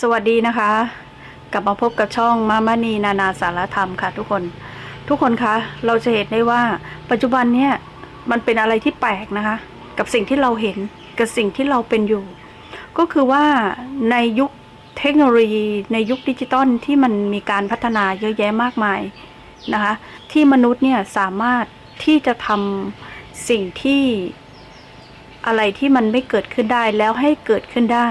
สวัสดีนะคะ กลับมาพบกับช่องมามานีนานาสารธรรมค่ะ ทุกคนทุกคนคะเราจะเห็นได้ว่าปัจจุบันเนี่ยมันเป็นอะไรที่แปลกนะคะ กับสิ่งที่เราเห็นกับสิ่งที่เราเป็นอยู่ ก็คือว่าในยุคเทคโนโลยีในยุคดิจิตอลที่มันมีการพัฒนาเยอะแยะมากมายนะคะ ที่มนุษย์เนี่ยสามารถที่จะทำสิ่งที่อะไรที่มันไม่เกิดขึ้นได้แล้วให้เกิดขึ้นได้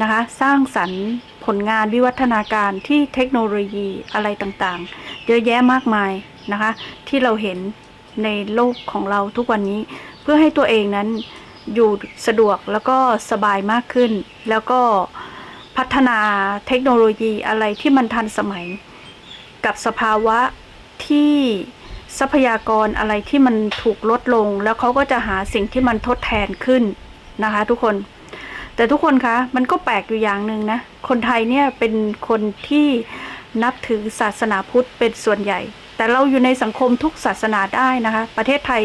นะคะ สร้างสรรค์ผลงานวิวัฒนาการที่เทคโนโลยีอะไรต่างๆ เยอะแยะมากมายนะคะ ที่เราเห็นในโลกของเราทุกวันนี้ เพื่อให้ตัวเองนั้นอยู่สะดวกแล้วก็สบายมากขึ้น แล้วก็พัฒนาเทคโนโลยีอะไรที่มันทันสมัย กับสภาวะที่ทรัพยากรอะไรที่มันถูกลดลง แล้วเขาก็จะหาสิ่งที่มันทดแทนขึ้นนะคะ ทุกคน แต่ทุกคนคะมันก็แปลกอยู่อย่างหนึ่งนะ คนไทยเนี่ยเป็นคนที่นับถือศาสนาพุทธเป็นส่วนใหญ่ แต่เราอยู่ในสังคมทุกศาสนาได้นะคะ ประเทศไทย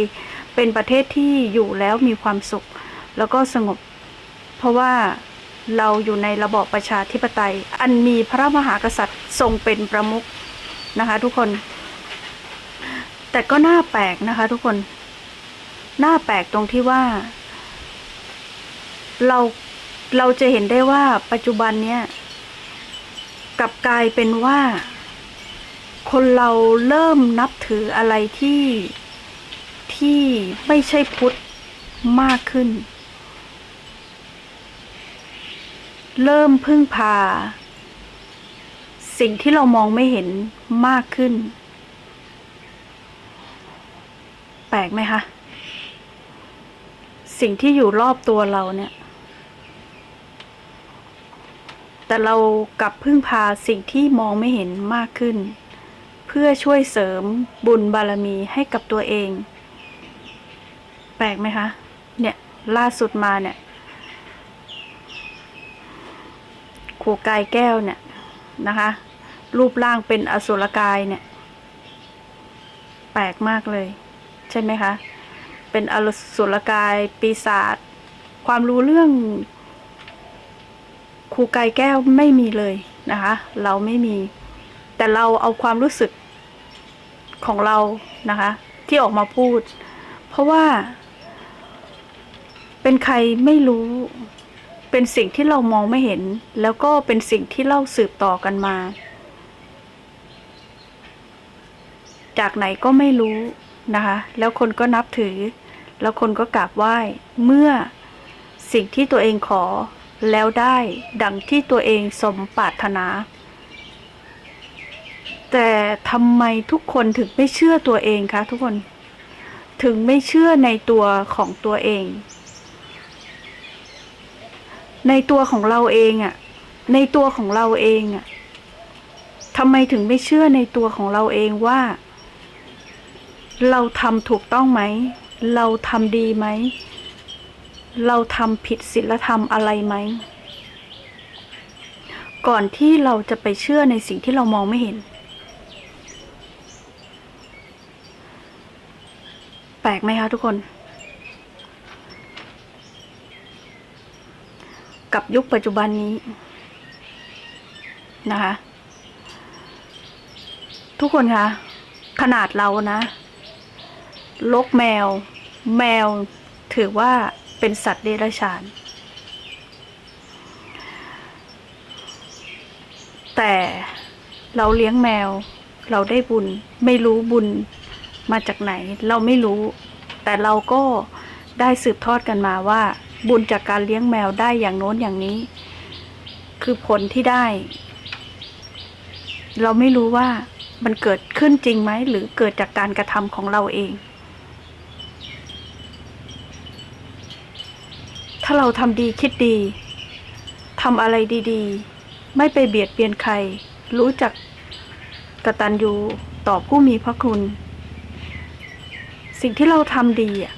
เป็นประเทศที่อยู่แล้วมีความสุข แล้วก็สงบ เพราะว่าเราอยู่ในระบอบประชาธิปไตย อันมีพระมหากษัตริย์ทรงเป็นประมุขนะคะ ทุกคน แต่ก็น่าแปลกนะคะ ทุกคน น่าแปลกตรงที่ว่า เรา เราจะเห็นได้ว่าปัจจุบันเนี้ยกลับกลายเป็นว่า คนเราเริ่มนับถืออะไรที่ที่ไม่ใช่พุทธมากขึ้น เริ่มพึ่งพา สิ่งที่เรามองไม่เห็นมากขึ้น แปลกไหมคะ สิ่งที่อยู่รอบตัวเราเนี่ย แต่เรากลับพึ่งพาสิ่งที่มองไม่เห็นมากขึ้น เพื่อช่วยเสริมบุญบารมีให้กับตัวเอง แปลกไหมคะ เนี่ยล่าสุดมาเนี่ยครูกายแก้วเนี่ยนะคะ รูปร่างเป็นอสุรกายเนี่ย แปลกมากเลย ใช่ไหมคะ เป็นอสุรกายปีศาจความรู้เรื่อง ครูกายแก้วไม่มีเลยนะคะ เราไม่มี แต่เราเอาความรู้สึกของเรานะคะ ที่ออกมาพูด เพราะว่า เป็นใครไม่รู้ เป็นสิ่งที่เรามองไม่เห็น แล้วก็เป็นสิ่งที่เล่าสืบต่อกันมา จากไหนก็ไม่รู้นะคะ แล้วคนก็นับถือ แล้วคนก็กราบไหว้ เมื่อสิ่งที่ตัวเองขอ แล้วได้ดังที่ตัวเองสมปรารถนา แต่ทำไมทุกคนถึงไม่เชื่อตัวเองคะทุกคน ถึงไม่เชื่อในตัวของตัวเอง ในตัวของเราเองอะในตัวของเราเองอะทำไมถึงไม่เชื่อในตัวของเราเองว่า เราทำถูกต้องไหม เราทำดีไหม เราทำผิดศีลธรรมอะไรไหม ก่อนที่เราจะไปเชื่อในสิ่งที่เรามองไม่เห็น แปลกไหมคะทุกคน กับยุคปัจจุบันนี้ นะคะ ทุกคนคะ ขนาดเรานะ ลกแมว แมวถือว่า เป็นสัตว์เดรัจฉาน แต่เราเลี้ยงแมว เราได้บุญ ไม่รู้บุญมาจากไหน เราไม่รู้ แต่เราก็ได้สืบทอดกันมาว่า บุญจากการเลี้ยงแมวได้อย่างโน้นอย่างนี้ คือผลที่ได้ เราไม่รู้ว่ามันเกิดขึ้นจริงไหม หรือเกิดจากการกระทำของเราเอง ถ้าเราทำดีคิดดีทำอะไรดีๆ ไม่ไปเบียดเบียนใคร รู้จักกตัญญูต่อผู้มีพระคุณ สิ่งที่เราทำดีอะ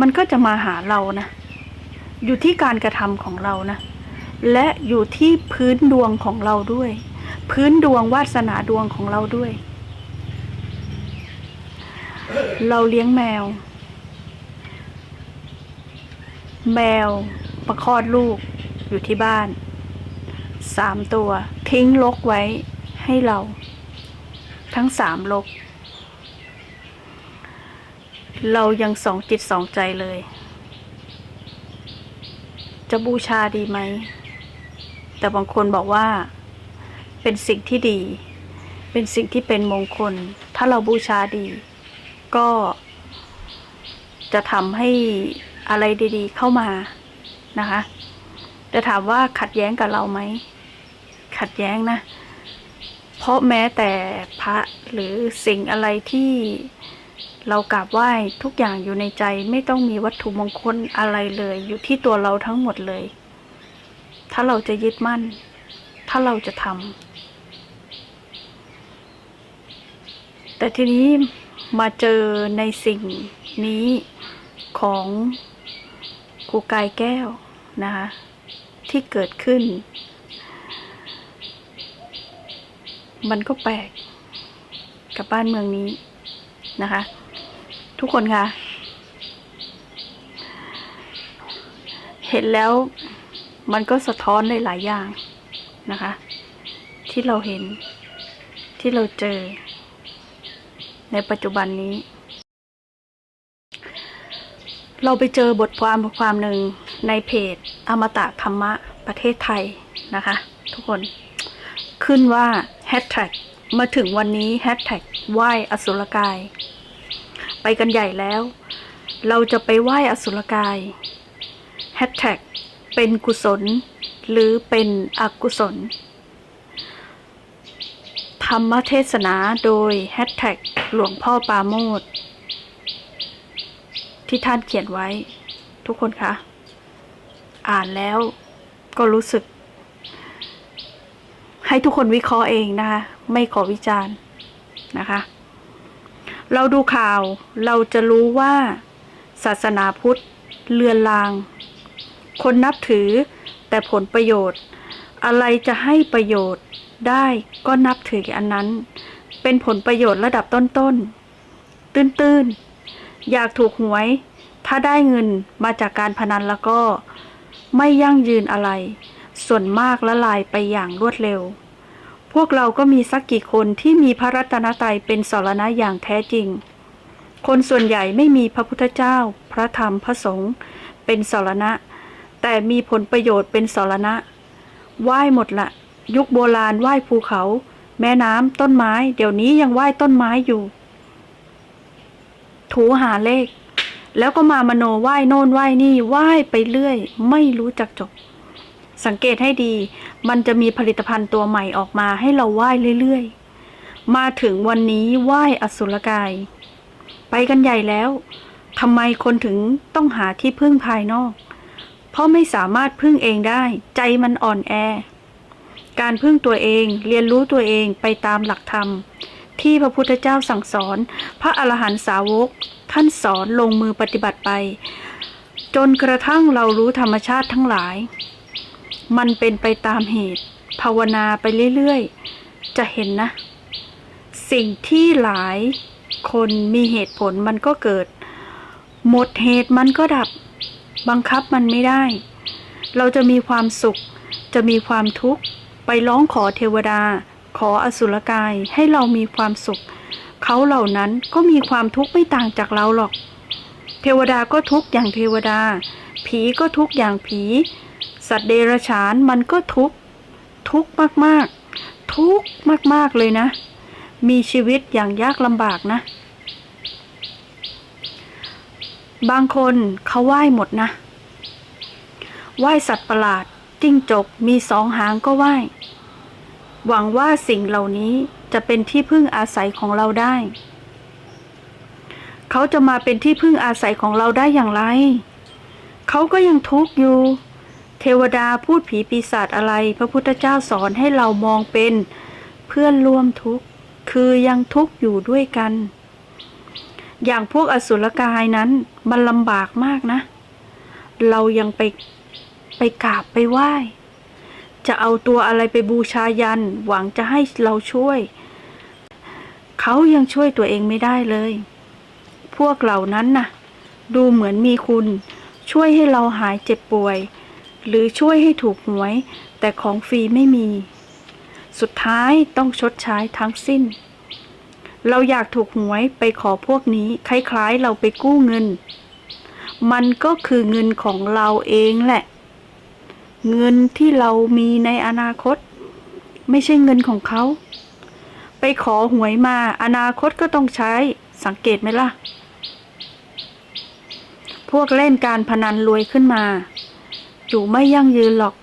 มันก็จะมาหาเรานะ อยู่ที่การกระทำของเรานะ และอยู่ที่พื้นดวงของเราด้วย พื้นดวงวาสนาดวงของเราด้วย เราเลี้ยงแมว แมวประคลอดลูกอยู่ที่บ้านสามตัว ทิ้งลกไว้ให้เรา ทั้งสามลก เรายังสองจิตสองใจเลย จะบูชาดีไหม แต่บางคนบอกว่า เป็นสิ่งที่ดี เป็นสิ่งที่เป็นมงคล ถ้าเราบูชาดี ก็จะทำให้ อะไรดีๆ เข้ามานะคะแต่ถามว่าขัดแย้งกับเราไหม ขัดแย้งนะ เพราะแม้แต่พระหรือสิ่งอะไรที่เรากราบไหว้ทุกอย่างอยู่ในใจไม่ต้องมีวัตถุมงคลอะไรเลย อยู่ที่ตัวเราทั้งหมดเลย ถ้าเราจะยึดมั่น ถ้าเราจะทำแต่ทีนี้มาเจอในสิ่งนี้ของ ครูกายแก้วนะคะ ที่เกิดขึ้น มันก็แปลกกับบ้านเมืองนี้นะคะ ทุกคนคะเห็นแล้วมันก็สะท้อนได้หลายอย่างนะคะ ที่เราเห็นที่เราเจอ ในปัจจุบันนี้ เราไปเจอบทความบทความหนึ่งในเพจอมตะธรรมะประเทศไทยนะคะ ทุกคน ขึ้นว่าแฮชแท็กมาถึงวันนี้แฮชแท็กไหว้อสุรกาย ไปกันใหญ่แล้ว เราจะไปไหว้อสุรกายแฮชแท็กเป็นกุศล หรือเป็นอกุศล ธรรมเทศนาโดยแฮชแท็กหลวงพ่อปาโมด ที่ท่านเขียนไว้ ทุกคนคะ อ่านแล้วก็รู้สึก ให้ทุกคนวิเคราะห์เองนะคะ ไม่ขอวิจารณ์นะคะ เราดูข่าวเราจะรู้ว่าศาสนาพุทธเลือนลาง คนนับถือแต่ผลประโยชน์ อะไรจะให้ประโยชน์ได้ก็นับถืออันนั้น เป็นผลประโยชน์ระดับต้นๆ ตื้นๆ อยากถูกหวย ถ้าได้เงินมาจากการพนันแล้วก็ ไม่ยั่งยืนอะไร ส่วนมากละลายไปอย่างรวดเร็ว พวกเราก็มีสักกี่คนที่มีพระรัตนตรัยเป็นสรณะอย่างแท้จริง คนส่วนใหญ่ไม่มีพระพุทธเจ้า พระธรรมพระสงฆ์เป็นสรณะ แต่มีผลประโยชน์เป็นสรณะไหว้หมดละ ยุคโบราณไหว้ภูเขา แม่น้ำต้นไม้ เดี๋ยวนี้ยังไหว้ต้นไม้อยู่ ถูหาเลข แล้วก็มามโนไหว้โน่นไหว้นี่ไหว้ไปเรื่อย ไม่รู้จักจบ สังเกตให้ดี มันจะมีผลิตภัณฑ์ตัวใหม่ออกมาให้เราไหว้เรื่อยๆ มาถึงวันนี้ไหว้อสุรกาย ไปกันใหญ่แล้วทำไมคนถึงต้องหาที่พึ่งภายนอก เพราะไม่สามารถพึ่งเองได้ ใจมันอ่อนแอ การพึ่งตัวเองเรียนรู้ตัวเองไปตามหลักธรรม ที่พระพุทธเจ้าสั่งสอน พระอรหันตสาวก ท่านสอนลงมือปฏิบัติไป จนกระทั่งเรารู้ธรรมชาติทั้งหลาย มันเป็นไปตามเหตุ ภาวนาไปเรื่อยๆ จะเห็นนะ สิ่งที่หลายคนมีเหตุผลมันก็เกิด หมดเหตุมันก็ดับ บังคับมันไม่ได้ เราจะมีความสุข จะมีความทุกข์ ไปร้องขอเทวดา ขออสุรกายให้เรามีความสุข เขาเหล่านั้นก็มีความทุกข์ไม่ต่างจากเราหรอก เทวดาก็ทุกข์อย่างเทวดา ผีก็ทุกข์อย่างผี สัตว์เดรัจฉานมันก็ทุกข์ทุกข์มากๆ ทุกข์มากๆเลยนะ มีชีวิตอย่างยากลำบากนะ บางคนเขาไหว้หมดนะไหว้สัตว์ประหลาดจิ้งจกมีสองหางก็ไหว้ หวังว่าสิ่งเหล่านี้จะเป็นที่พึ่งอาศัยของเราได้ เขาจะมาเป็นที่พึ่งอาศัยของเราได้อย่างไร เขาก็ยังทุกข์อยู่ เทวดาพูดผีปีศาจอะไร พระพุทธเจ้าสอนให้เรามองเป็นเพื่อนร่วมทุกข์ คือยังทุกข์อยู่ด้วยกัน อย่างพวกอสุรกายนั้นมันลำบากมากนะ เรายังไปไปกราบไปไหว้ จะเอาตัวอะไรไปบูชายัน หวังจะให้เราช่วย เขายังช่วยตัวเองไม่ได้เลย พวกเหล่านั้นน่ะ ดูเหมือนมีคุณ ช่วยให้เราหายเจ็บป่วย หรือช่วยให้ถูกหวย แต่ของฟรีไม่มี สุดท้ายต้องชดใช้ทั้งสิ้น เราอยากถูกหวยไปขอพวกนี้ คล้ายๆ เราไปกู้เงิน มันก็คือเงินของเราเองแหละ เงินที่เรามีในอนาคต ไม่ใช่เงินของเขา ไปขอหวยมาอนาคตก็ต้องใช้สังเกตไหมล่ะ พวกเล่นการพนันรวยขึ้นมาอยู่ไม่ยั่งยืนหรอก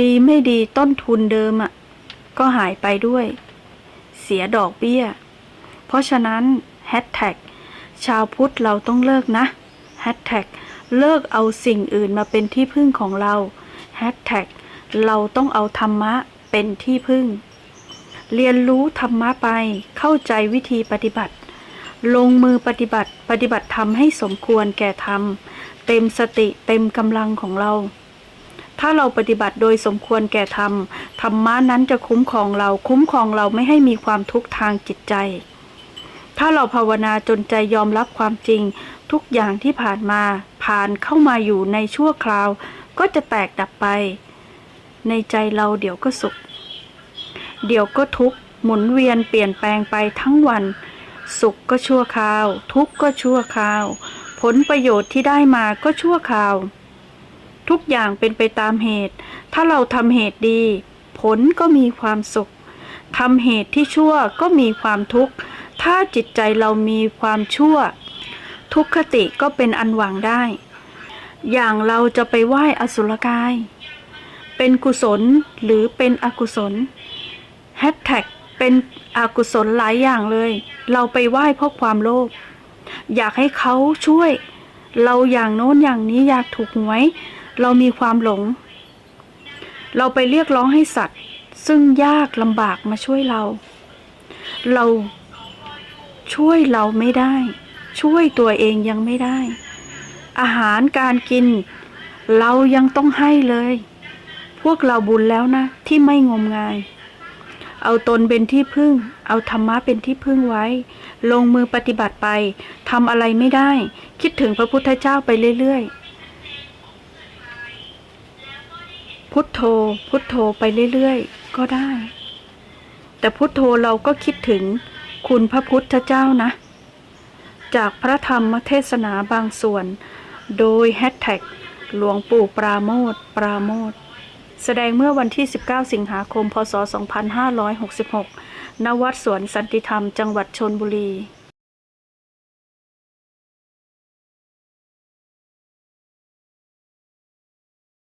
ดีไม่ดีต้นทุนเดิมอะ่ะ ก็หายไปด้วย เสียดอกเบี้ย เพราะฉะนั้นแฮชแท็กชาวพุทธเราต้องเลิกนะแฮชแท็กเลิกเอาสิ่งอื่นมาเป็นที่พึ่งของเรา แฮชแท็กเราต้องเอาธรรมะเป็นที่พึ่ง เรียนรู้ธรรมะไปเข้าใจวิธีปฏิบัติ ลงมือปฏิบัติปฏิบัติธรรมให้สมควรแก่ธรรม เต็มสติเต็มกำลังของเรา ถ้าเราปฏิบัติโดยสมควรแก่ธรรมธรรมะนั้นจะคุ้มครองเราคุ้มครองเราไม่ให้มีความทุกข์ทางจิตใจ ถ้าเราภาวนาจนใจยอมรับความจริง ทุกอย่างที่ผ่านมาผ่านเข้ามาอยู่ในชั่วคราว ก็จะแตกดับไป ในใจเราเดี๋ยวก็สุข เดี๋ยวก็ทุกข์หมุนเวียนเปลี่ยนแปลงไปทั้งวัน สุขก็ชั่วคราว ทุกข์ก็ชั่วคราว ผลประโยชน์ที่ได้มาก็ชั่วคราว ทุกอย่างเป็นไปตามเหตุ ถ้าเราทำเหตุดี ผลก็มีความสุขทำเหตุที่ชั่วก็มีความทุกข์ ถ้าจิตใจเรามีความชั่ว ทุกขติก็เป็นอันหวังได้ อย่างเราจะไปไหว้อสุรกาย เป็นกุศลหรือเป็นอกุศลแฮชแท็กเป็นอกุศลหลายอย่างเลย เราไปไหว้เพราะความโลภอยากให้เขาช่วย เราอย่างโน้นอย่างนี้อยากถูกหวย เรามีความหลง เราไปเรียกร้องให้สัตว์ ซึ่งยากลำบากมาช่วยเรา เราช่วยเราไม่ได้ ช่วยตัวเองยังไม่ได้ อาหารการกิน เรายังต้องให้เลย พวกเราบุญแล้วนะ ที่ไม่งมงาย เอาตนเป็นที่พึ่ง เอาธรรมะเป็นที่พึ่งไว้ ลงมือปฏิบัติไปทำอะไรไม่ได้ คิดถึงพระพุทธเจ้าไปเรื่อยๆ พุทโธ พุทโธไปเรื่อยๆ ก็ได้ แต่พุทโธเราก็คิดถึงคุณพระพุทธเจ้านะ จากพระธรรมเทศนาบางส่วน โดยแฮชแท็กหลวงปู่ปราโมทปราโมทแสดงเมื่อวันที่ 19 สิงหาคม พศ 2566 ณ วัดสวนสันติธรรม จังหวัดชนบุรี